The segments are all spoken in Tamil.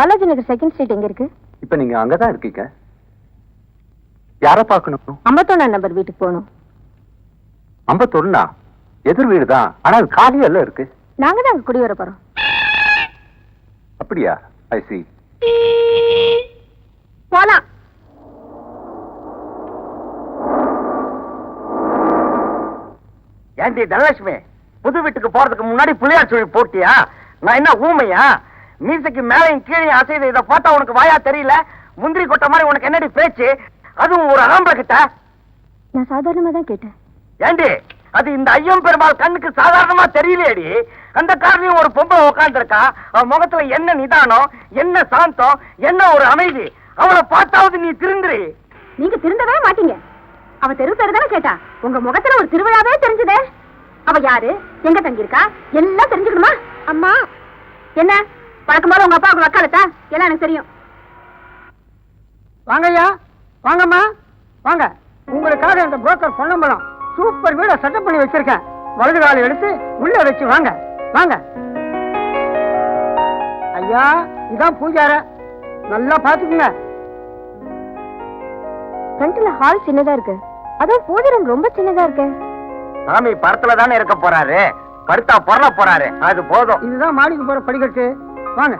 பாலாஜி நகர் செகண்ட் ஸ்ட்ரீட் எங்க இருக்கு? இப்ப நீங்க அங்கதான் இருக்கீங்க. யார பார்க்கணும்? ஐம்பத்தொன்னாம் நம்பர் வீட்டுக்கு போகணும். ஐம்பத்தொன்னா எதிர் வீடு தான் ஆனா அது காலியல்ல இருக்கு? நாங்க தான் அங்க குடி வர போறோம். அப்படியா? ஐ சி போலாம். ஏண்டி தனலட்சுமி புது வீட்டுக்கு போறதுக்கு முன்னாடி புளியார் சுழி போட்டியா? நான் என்ன ஊமையா? மீசைக்கு மேலையும் கீழே அசைது இதை பார்த்தா உனக்கு வாயா தெரியல? முந்திரி கொட்டை மாதிரி உனக்கு என்னடி பேச்சு? அதுவும் ஒரு ஆம்பளை கிட்ட. நான் சாதாரணமா தான் கேட்டேன். ஏண்டி? அது இந்த ஐயம் பெருமாள் கண்ணுக்கு சாதாரணமா தெரியலையேடி. அந்த காரணியும் ஒரு பொம்பளை உட்காந்துருக்கா அவன் முகத்துல என்ன நிதானம் என்ன சாந்தம் என்ன ஒரு அமைதி? அவளை பார்த்தாவது நீ திருந்துரி. நீங்க திருந்தவே மாட்டீங்க. அவ தெரு தெரு தானே கேட்டா. உங்க முகத்துல ஒரு திருவிழாவே தெரிஞ்சதே. அவ யாரு? எங்க தங்கியிருக்கா? எல்லாம் தெரிஞ்சுக்கணுமா? அம்மா. என்ன? பழக்கம் போல உங்க அப்பா உங்க அக்காலத்தா எல்லாம் எனக்கு தெரியும். வாங்கய்யா வாங்கம்மா. வாங்க. உங்களுக்காக இந்த புரோக்கர் பொன்னம்பலம் சூப்பர் வீட செட்டப் பண்ணி வச்சிருக்கேன். வலது காலை எடுத்து உள்ள வச்சு வாங்க. வாங்க. ஐயா இதான் பூஜார. நல்லா பாத்துக்குங்க ஃப்ரண்ட்ல ஹால் சின்னதா இருக்கு. அதுவும் பூஜை room ரொம்ப சின்னதா இருக்கு. சாமி படத்துல தானே இருக்க போறாரு? படுத்தா பொருள போறாரு. அது போதும். இதுதான் மாடிக்கு போற படிக்கட்டு. வாங்க.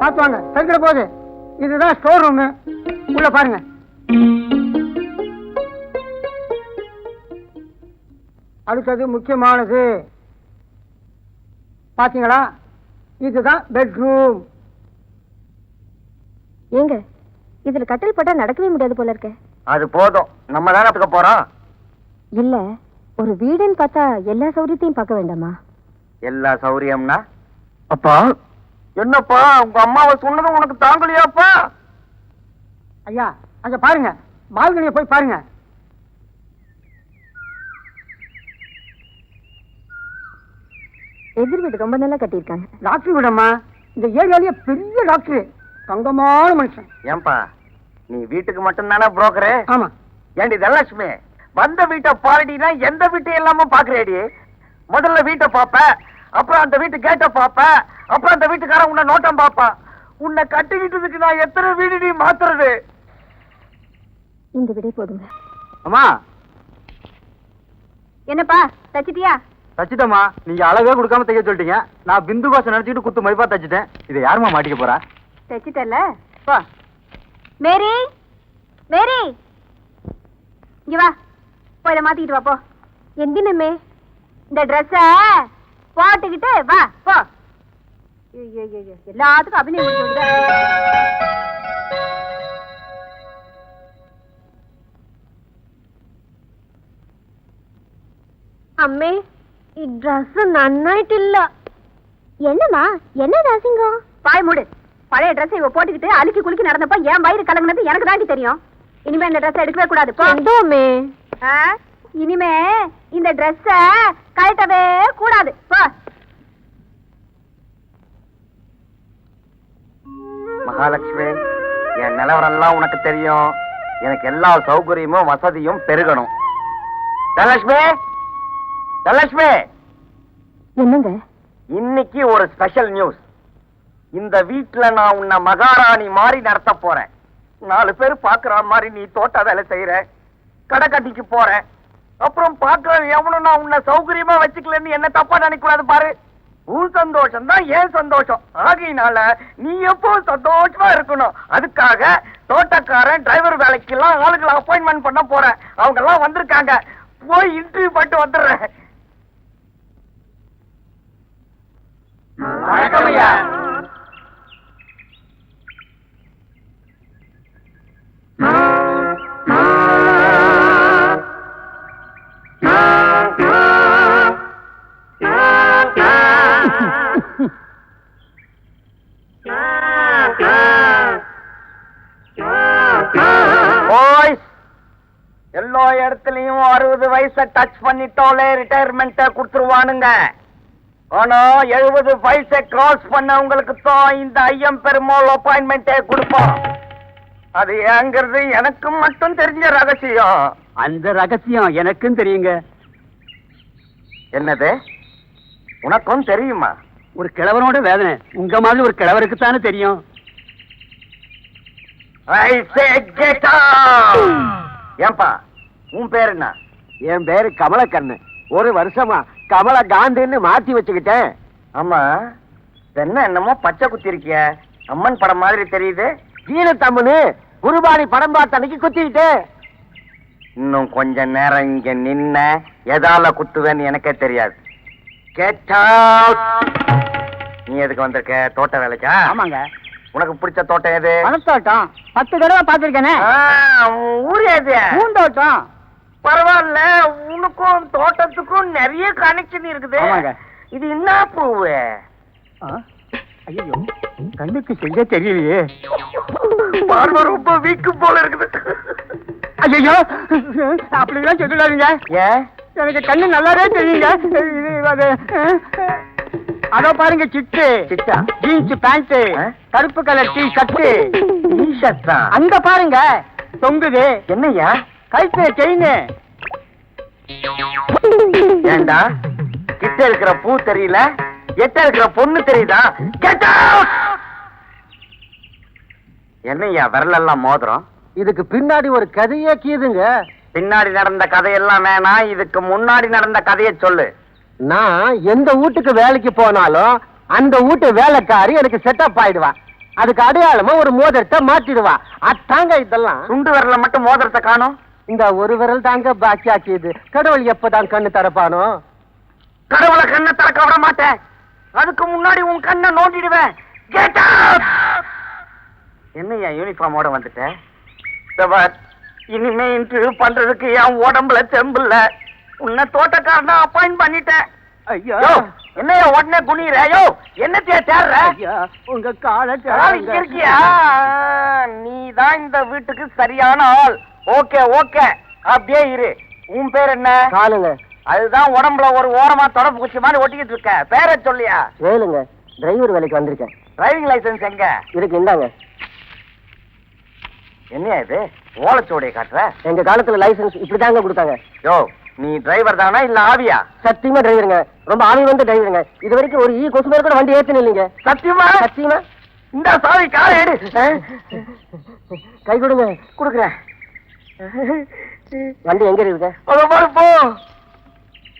பார்த்து வாங்க. சைக்கிள் போகுது இதுதான் ஸ்டோர் ரூமு உள்ள பாருங்க. அடுத்தது முக்கியமானது. பாத்தீங்களா? இதுதான் பெட்ரூம் ஏங்க இதுல கட்டில் போட்டா நடக்கவே முடியாது போல இருக்க. அது போதும். நம்ம தானே அதுக்கு போறோம். இல்ல ஒரு வீடுன்னு பார்த்தா எல்லா சௌகரியத்தையும் பார்க்க வேண்டாமா? எல்லா சௌரியம்னா? அப்பா. என்னப்பா உங்க அம்மாவை சொன்னது உனக்கு தாங்கலையாப்பா? ஐயா அங்க பாருங்க. பால்கனியை போய் பாருங்க. எதிர் வீடு ரொம்ப நல்லா கட்டியிருக்காங்க. டாக்டர் விடம்மா. இந்த ஏரியாலயே பெரிய டாக்டர். தங்கமான மனுஷன். ஏன்பா நீ வீட்டுக்கு மட்டும் தானே புரோக்கரு ஆமா. ஏண்டி தனலட்சுமி வந்த வீட்டை பாரடினா எந்த வீட்டையும் இல்லாம பாக்குறேடி முதல்ல வீட்டை பாப்ப அப்புறம் அந்த வீட்டு கேட்ட பாப்ப அப்புறம் அந்த வீட்டுக்காரன் உன்னை நோட்டம் பாப்பா உன்னை கட்டிக்கிட்டதுக்கு நான் எத்தனை வீடு நீ மாத்துறது? இந்த விடை போதுங்க. அம்மா. என்னப்பா தச்சிட்டியா? தச்சிட்டம்மா. நீங்க அழகா கொடுக்காம தைக்க சொல்லிட்டீங்க. நான் பிந்து பாசம் நினைச்சுக்கிட்டு குத்து மதிப்பா தச்சிட்டேன். இதை யாரும்மா மாட்டிக்க போறா? தச்சிட்டல போ மேரி? மேரி? இங்க வா. போய் இதை மாத்திக்கிட்டு வா போ. எந்தினமே. இந்த ட்ரெஸ்ஸ போட்டுக்கிட்டு வா போ. எல்லாத்துக்கும் அபிநயம் അമ്മേ ഈ ഡ്രസ് നന്നായിട്ടില്ല എന്നമ്മാ എന്നതാ സിംഗോ പായ മൂട് பழைய Dress இவ போட்டுக்கிட்டு அலுக்கி குலுக்கி நடந்தப்ப என் வயிறு கலங்கினது எனக்கு தாண்டி தெரியும். இனிமே இந்த Dress எடுக்கவே கூடாது போ. எந்தோமே இனிமே இந்த ட்ரெஸ்ஸ கழட்டவே கூடாது. போ. மகாலட்சுமி என் நிலவரம் எல்லாம் உனக்கு தெரியும். எனக்கு எல்லா சௌகரியமும் வசதியும் பெருகணும். தனலட்சுமி தனலட்சுமி. என்னங்க? இன்னைக்கு ஒரு ஸ்பெஷல் நியூஸ் இந்த வீட்ல நான் உன்னை மகாராணி மாதிரி நடத்த போறேன். நாலு பேர் பாக்குற மாதிரி நீ தோட்ட வேலை செய்யற கடை கட்டிக்கு போற. அப்புறம் பாக்குறது எவனும் நான் உன்னை சௌகரியமா வச்சுக்கலன்னு என்ன தப்பா நினைக்கூடாது பாரு. உன் சந்தோஷம் தான் ஏன் சந்தோஷம். ஆகையினால நீ எப்போ சந்தோஷமா இருக்கணும்? அதுக்காக தோட்டக்காரன் டிரைவர் வேலைக்கு எல்லாம் ஆளுகளை அப்பாயின்மெண்ட் பண்ண போறேன். அவங்க எல்லாம் வந்திருக்காங்க. போய் இன்டர்வியூ பண்ணிட்டு வந்துடுறேன். வணக்கம் ஐயா. டச் பண்ணிட்டோலே ரிட்டையர்மெண்ட் கொடுத்துருவானுங்க. ஆனா எழுபது வயசை கிராஸ் பண்ணவங்களுக்கு தான் இந்த ஐயம் பெருமாள் அப்பாயின்மெண்டே கொடுப்போம் அது ஏங்கிறது எனக்கு மட்டும் தெரிஞ்ச ரகசியம். அந்த ரகசியம் எனக்கும் தெரியுங்க. என்னது? உனக்கும் தெரியுமா? ஒரு கிழவனோட வேதனை. உங்க மாதிரி ஒரு கிழவருக்கு தானே தெரியும்! ஏன்பா உன் பேர் என்ன? என் பேரு கமலக்கண்ணு. ஒரு வருஷமா கமல காந்தின்னு மாத்தி வச்சுக்கிட்டேன். ஆமா என்ன என்னமோ பச்சை குத்தி இருக்கிய? அம்மன் படம் மாதிரி தெரியுது. ஜீனத்தம்மனு குருபானி படம் பார்த்த அன்னைக்கு குத்திக்கிட்டேன். இன்னும் கொஞ்ச நேரம் இங்க நின்ன எதால குத்துவேன்னு எனக்கே தெரியாது. out! நீ எதுக்கு வந்திருக்க? தோட்ட வேலைக்கா? ஆமாங்க. உனக்கு பிடிச்ச தோட்டம் எது? பணத்தோட்டம் பத்து தடவை பார்த்திருக்கேனே. ஊர் எது? பூந்தோட்டம். பரவாயில்ல உனக்கும் தோட்டத்துக்கும் நிறைய கனெக்ஷன் இருக்குது. இது என்ன பூவு? ஐயோ கண்ணுக்கு செய்ய தெரியலையே. பார்வை ரொம்ப வீக்கு போல இருக்குது. ஐயோ அப்படிலாம் சொல்லிடாதீங்க. ஏன் எனக்கு கண்ணு நல்லாவே தெரியுங்க. இது அது பாருங்க சிட்டு. சிட்டா? Jeans pant? கருப்பு colour T shirt T shirt தான் அங்க பாருங்க தொங்குது. என்னய்யா? கழுத்து செயின் ஏண்டா? கிட்ட இருக்கிற பூ தெரியல எட்ட இருக்கிற பொண்ணு தெரியுதா! என்னய்யா விரலெல்லாம் மோதிரம்? இதுக்கு பின்னாடி ஒரு கதையே கீதுங்க. பின்னாடி நடந்த கதையெல்லாம் வேணாம் இதுக்கு முன்னாடி நடந்த கதையை சொல்லு. நான் எந்த வீட்டுக்கு வேலைக்கு போனாலும் அந்த வீட்டு வேலைக்காரி எனக்கு செட்டப் ஆயிடுவா. அதுக்கு அடையாளமா ஒரு மோதிரத்தை மாத்திடுவா. அத்தாங்க இதெல்லாம். சுண்டு விரல மட்டும் மோதிரத்தை காணும். இந்த ஒரு விரல் தாங்க பாக்கி ஆக்கியது கடவுள் எப்பதான் கண்ணு தரப்பானோ கடவுளை கண்ணை திறக்க விட மாட்டேன். அதுக்கு முன்னாடி உன் கண்ணை நோண்டிடுவேன். Out! என்னய்யா யூனிஃபார்மோட வந்துட்ட? இந்த பார், இனிமே இன்டர்வியூ பண்றதுக்கு என் உடம்புல தெம்பில்ல உன்னை தோட்டக்காரனா அப்பாயிண்ட் பண்ணிட்டேன். ஐயா. யோ, என்னய்யா உடனே குனிற யோ என்னத்தையா தேடுற? உங்க காலை இருக்கியா? நீ தான் இந்த வீட்டுக்கு சரியான ஆள். Okay okay. அப்படியே இரு. உன் பேர் என்ன? காலுங்க. அதுதான் உடம்புல ஒரு ஓரமா தொடப்பு குச்சி மாதிரி ஒட்டிக்கிட்டு இருக்க. பேரை சொல்லியா? வேலுங்க. டிரைவர் வேலைக்கு வந்திருக்கேன். டிரைவிங் லைசென்ஸ் எங்க? இருக்கு இந்தாங்க. என்னையா இது? ஓலச்சோடைய காட்டுற? எங்க காலத்துல லைசென்ஸ் இப்படிதாங்க கொடுத்தாங்க. யோ நீ டிரைவர் தானா இல்ல ஆவியா? சத்தியமா டிரைவருங்க ரொம்ப ஆவி வந்து டிரைவருங்க இது வரைக்கும் ஒரு ஈ கொசு பேர் கூட வண்டி ஏத்துன இல்லைங்க. சத்தியமா? சத்தியமா? இந்த சாவி காரை எடு. கை கொடுங்க. குடுக்குறேன். வண்டி எங்க பாரு போ.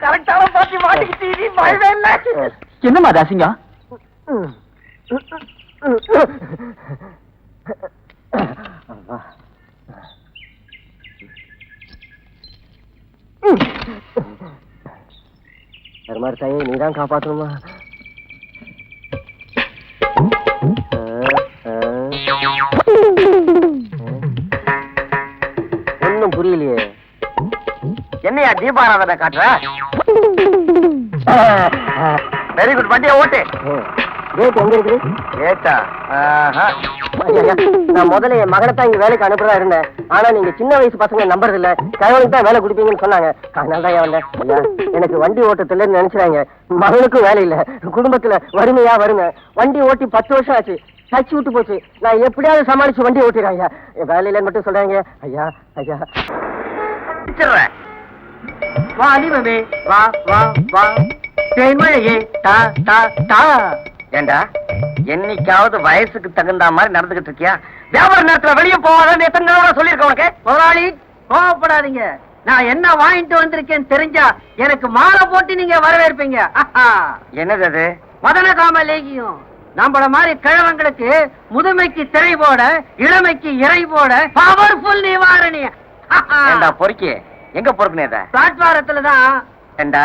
கரெக்டான பாத்தி மாட்டிக்கிட்டு நீ பயவே இல்ல. என்னம்மா தாசிங்க பெருமாள் தாயே நீ தான் காப்பாற்றணுமா என்னையா தீபாராதனை காட்டுற? வெரி குட் வண்டியை ஓட்டு. டேட் எங்க இருக்குது ஏட்டா நான் முதல்ல என் மகனை தான் இங்க வேலைக்கு அனுப்புறதா இருந்தேன். ஆனா நீங்க சின்ன வயசு பசங்க நம்புறது இல்ல கணவனுக்கு தான் வேலை கொடுப்பீங்கன்னு சொன்னாங்க. அதனால தான் ஏன் எனக்கு வண்டி ஓட்டத்துல நினைச்சாங்க மகனுக்கும் வேலை இல்ல. குடும்பத்துல வறுமையா வருங்க வண்டி ஓட்டி பத்து வருஷம் ஆச்சு. தச்சு விட்டு போச்சு. நான் எப்படியாவது சமாளிச்சு வண்டி ஓட்டிடுறேன் ஐயா. என் வேலை இல்லைன்னு மட்டும் சொல்றாங்க ஐயா ஐயா. பிடிச்சிடுறேன். வா வா வா. தேன்மழையே டா டா டா ஏண்டா என்னைக்காவது வயசுக்கு தகுந்த மாதிரி நடந்துகிட்டு இருக்கியா? வியாபார நேரத்துல வெளியே போவாதான் எத்தனை தடவை சொல்லியிருக்க உனக்கு? முதலாளி கோவப்படாதீங்க. நான் என்ன வாங்கிட்டு வந்திருக்கேன்னு தெரிஞ்சா எனக்கு மாலை போட்டு நீங்க வரவேற்பீங்க. என்னது அது? மதன காம லேகியம். நம்மள மாதிரி கிழவங்களுக்கு முதுமைக்கு திரை போட இளமைக்கு இறை போட பவர்ஃபுல் நிவாரணி. பொறுக்கி. எங்க பொறுக்குனே இத? பிளாட்பாரத்துல தான் ஏண்டா?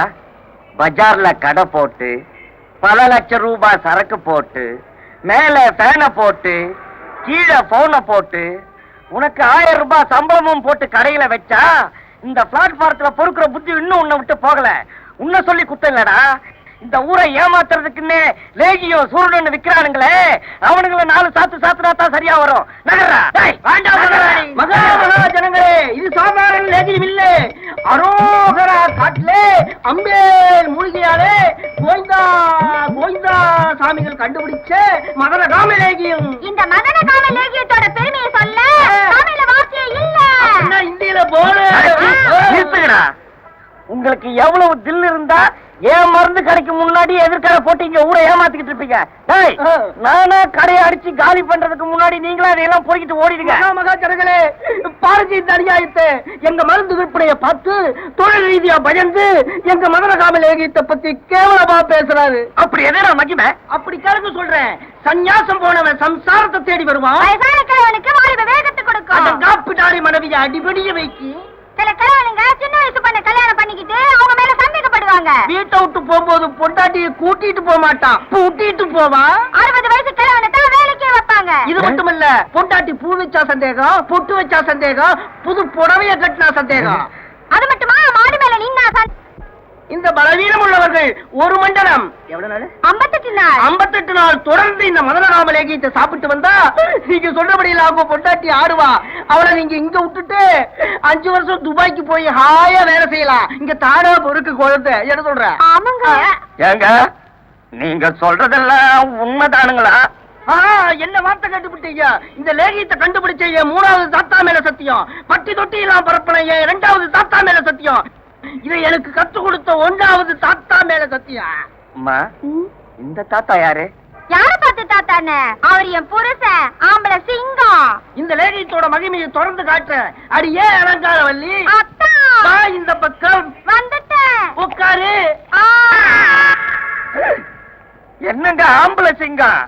பஜார்ல கடை போட்டு பல லட்சம் ரூபாய் சரக்கு போட்டு மேல ஃபேனை போட்டு கீழே போனை போட்டு உனக்கு ஆயிரம் ரூபாய் சம்பளமும் போட்டு கடையில வச்சா இந்த பிளாட்பாரத்துல பொறுக்கிற புத்தி இன்னும் உன்னை விட்டு போகல. உன்னை சொல்லி குத்தம் இல்லடா இந்த ஊரை ஏமாத்துறதுக்குன்னே லேகியோ சூரன் விக்கிறானுங்களே அவனுங்கள நாலு சாத்து சாத்துனா தான் சரியா வரும். நகரா டேய், நகரா. மகா மகா ஜனங்களே இது சாதாரண லேகியம் இல்ல. அரோகரா காட்டிலே அம்பேல் மூலிகையாலே கோய்ந்தா கோய்ந்தா சாமிகள் கண்டுபிடிச்ச மகர காம லேகியம். இந்த மதன காம லேகியத்தோட பெருமையை சொல்ல தமிழ்ல வார்த்தையே இல்ல. இந்தியில போல நிறுத்துங்கடா. உங்களுக்கு எவ்வளவு தில் இருந்தா ஏன் மருந்து கடைக்கு முன்னாடி எதிர்க்கடை போட்டு இங்க ஊரை ஏமாத்திக்கிட்டு இருப்பீங்க? டேய். நானா கடையை அடிச்சு காலி பண்றதுக்கு முன்னாடி நீங்களா அதையெல்லாம் போய்கிட்டு ஓடிடுங்க. மகா மகா ஜனங்களே இந்த அநியாயத்தை எங்க மருந்து விற்பனைய பார்த்து தொழில் ரீதியா பயந்து எங்க மதனகாம லேகியத்தை பத்தி கேவலமா பேசுறாரு. அப்படி எதனா மகிமை? அப்படி கேளுங்க சொல்றேன். சந்நியாசம் போனவன் சம்சாரத்தை தேடி வருவான். வேகத்தை அந்த கொடுக்கும். காப்பிட்டாரி மனைவியை அடிபடிய வைக்கி சில கிழவனுங்க சின்ன வயசு பண்ண கல்யாணம் பண்ணிக்கிட்டு சந்தேகப்படுவாங்க வீட்டை விட்டு போகும்போது பொண்டாட்டியை கூட்டிட்டு போக மாட்டான். பூட்டிட்டு போவான் அறுபது வயசு கிழவனை தான் வேலைக்கே வைப்பாங்க. இது மட்டுமல்ல பொண்டாட்டி பூ வச்சா சந்தேகம் பொட்டு வச்சா சந்தேகம் புது புடவைய கட்டினா சந்தேகம். அது மட்டுமா? மாடு மேல சந்தேகம் இந்த பலவீனம் உள்ளவர்கள் ஒரு மண்டலம். எவ்வளவு நாள்? ஐம்பத்தெட்டு நாள். ஐம்பத்தெட்டு நாள் தொடர்ந்து இந்த மதனராம லேகியத்தை சாப்பிட்டு வந்தா நீங்க சொல்றபடியில் அவங்க பொண்டாட்டி ஆடுவா. அவளை நீங்க இங்க விட்டுட்டு அஞ்சு வருஷம் துபாய்க்கு போய் ஹாயா வேலை செய்யலாம். இங்க தாடா பொறுக்கு குழந்தை. என்ன சொல்ற? ஆமாங்க. ஏங்க நீங்க சொல்றதெல்லாம் உண்மைதானுங்களா? ஆ, என்ன வார்த்தை கண்டுபிடிச்சீங்க? இந்த லேகியத்தை கண்டுபிடிச்ச என் மூணாவது தாத்தா மேல சத்தியம். பட்டி தொட்டி எல்லாம் பரப்பின என் இரண்டாவது தாத்தா மேல சத்தியம். இதை எனக்கு கத்து கொடுத்த ஒன்றாவது தாத்தா மேல சத்தியம் அம்மா இந்த தாத்தா யாரு? யார பார்த்து தாத்தானே அவர் என் புருஷன் ஆம்பளை சிங்கம். இந்த லேகியத்தோட மகிமையை தொடர்ந்து காட்டுறேன் அடி ஏன் அலங்கார வள்ளி அத்தா! வா இந்த பக்கம். வந்துட்டேன். உட்காரு. ஆ. என்னங்க ஆம்பளை சிங்கம்?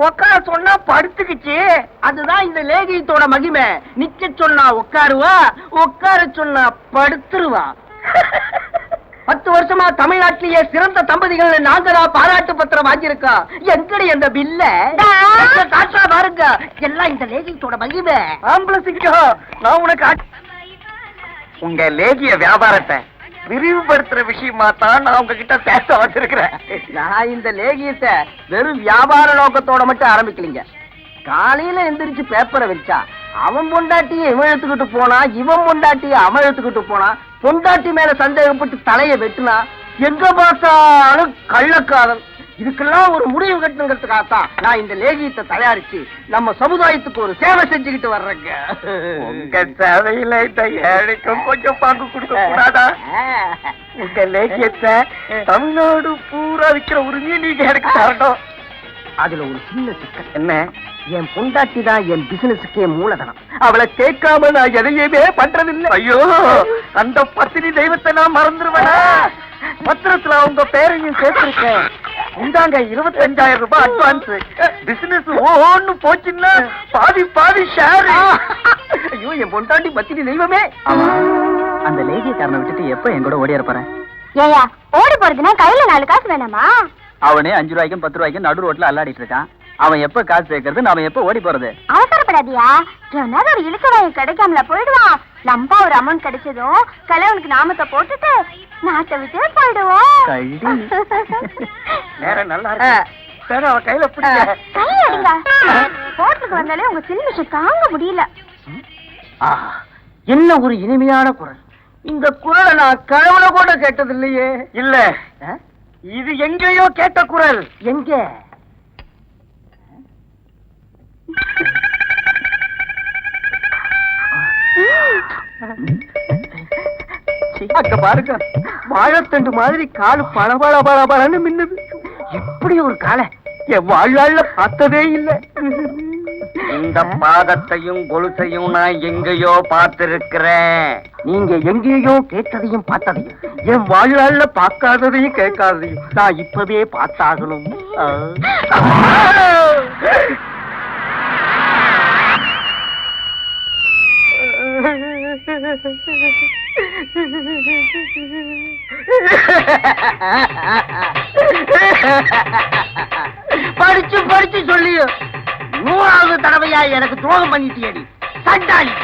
உக்கார சொன்னா படுத்துக்கிச்சு. அதுதான் இந்த லேகியத்தோட மகிமை. நிக்க சொன்னா உட்காருவா உட்கார சொன்னா படுத்துருவா. பத்து வருஷமா தமிழ்நாட்டிலேயே சிறந்த தம்பதிகள் நாங்க தான் பாராட்டு பத்திரம் வாங்கியிருக்கோம் எங்கடி அந்த பில்ல. காற்றா பாருங்க. எல்லாம் இந்த லேகியத்தோட மகிமை. ஆம்பளை சிங்கம் நான் உனக்கு உங்க லேகிய வியாபாரத்தை விரிவுபடுத்துற விஷயமா தான் நான் உங்ககிட்ட பேச வந்திருக்கிறேன். நான் இந்த லேகியத்தை வெறும் வியாபார நோக்கத்தோட மட்டும் ஆரம்பிக்கலீங்க. காலையில எந்திரிச்சு பேப்பரை வச்சா அவன் பொண்டாட்டியை இவன் எடுத்துக்கிட்டு போனா இவன் பொண்டாட்டியை அவன் எடுத்துக்கிட்டு போனா பொண்டாட்டி மேல சந்தேகப்பட்டு தலைய வெட்டுனா எங்க பார்த்தாலும் கள்ளக்காரன். இதுக்கெல்லாம் ஒரு முடிவு கட்டணுங்கிறதுக்காகத்தான் நான் இந்த லேகியத்தை தயாரிச்சு நம்ம சமுதாயத்துக்கு ஒரு சேவை செஞ்சுக்கிட்டு வர்றேங்க. உங்க சேவையில இந்த ஏழைக்கும் கொஞ்சம் பங்கு கொடுக்க கூடாதா? உங்க லேகியத்தை தமிழ்நாடு பூரா விக்கிற உரிமையை நீங்க எனக்கு தரணும். அதுல ஒரு சின்ன சிக்கல். என்ன? என் பொண்டாட்டி தான் என் பிசினஸுக்கே மூலதனம். அவளை கேட்காம நான் எதையுமே பண்றதில்லை. ஐயோ! அந்த பத்தினி தெய்வத்தை நான் மறந்துருவேனா? பத்திரத்துல உங்க பேரையும் சேர்த்திருக்கேன். இந்தாங்க இருபத்தஞ்சாயிரம் ரூபாய் அட்வான்ஸ் பிசினஸ் ஓன்னு போச்சுன்னா பாதி பாதி ஷேர் ஐயோ என் பொண்டாட்டி பத்தினி தெய்வமே. அந்த லேகியக்காரனை விட்டுட்டு எப்ப என் கூட ஓடியார போறேன் ஏயா ஓடி போறதுன்னா கையில நாலு காசு வேணாமா? அவனே அஞ்சு ரூபாய்க்கும் பத்து ரூபாய்க்கும் நடு ரோட்ல அல்லாடிட்டு இருக்கான். அவன் எப்ப காசு சேர்க்கறது நாம எப்ப ஓடி போறது? அவசரப்படாதியா. சொன்னாத ஒரு இழுக்க வாங்கி கிடைக்காமல போயிடுவான். லம்பா ஒரு அமௌண்ட் கிடைச்சதும் கலவனுக்கு நாமத்தை போட்டுட்டு நாட்டை விட்டு போயிடுவோம். நேரம் நல்லா இருக்கு. அவ கையில பிடிக்க கை அடிங்க ஹோட்டலுக்கு வந்தாலே உங்க சில்மிஷம் தாங்க முடியல. ஆஹா, என்ன ஒரு இனிமையான குரல். இந்த குரலை நான் கனவுல கூட கேட்டது இல்லையே இல்ல இது எங்கேயோ கேட்ட குரல். எங்க? அங்க பாருங்க. வாழைத்தண்டு மாதிரி காலு பளபள பளபளன்னு மின்னுது. இப்படி ஒரு காலை என் வாழ்நாள்ல பார்த்ததே இல்லை. இந்த பாதத்தையும் கொலுசையும் நான் எங்கேயோ பார்த்திருக்கிறேன். நீங்க எங்கேயோ கேட்டதையும் பார்த்ததையும். என் வாழ்நாள்ல பார்க்காததையும் கேட்காததையும் நான் இப்பவே பார்த்தாகணும். படிச்சு படிச்சு சொல்லியும் நூறாவது தடவையா எனக்கு துரோகம் பண்ணிட்டியடி. சண்டாளி.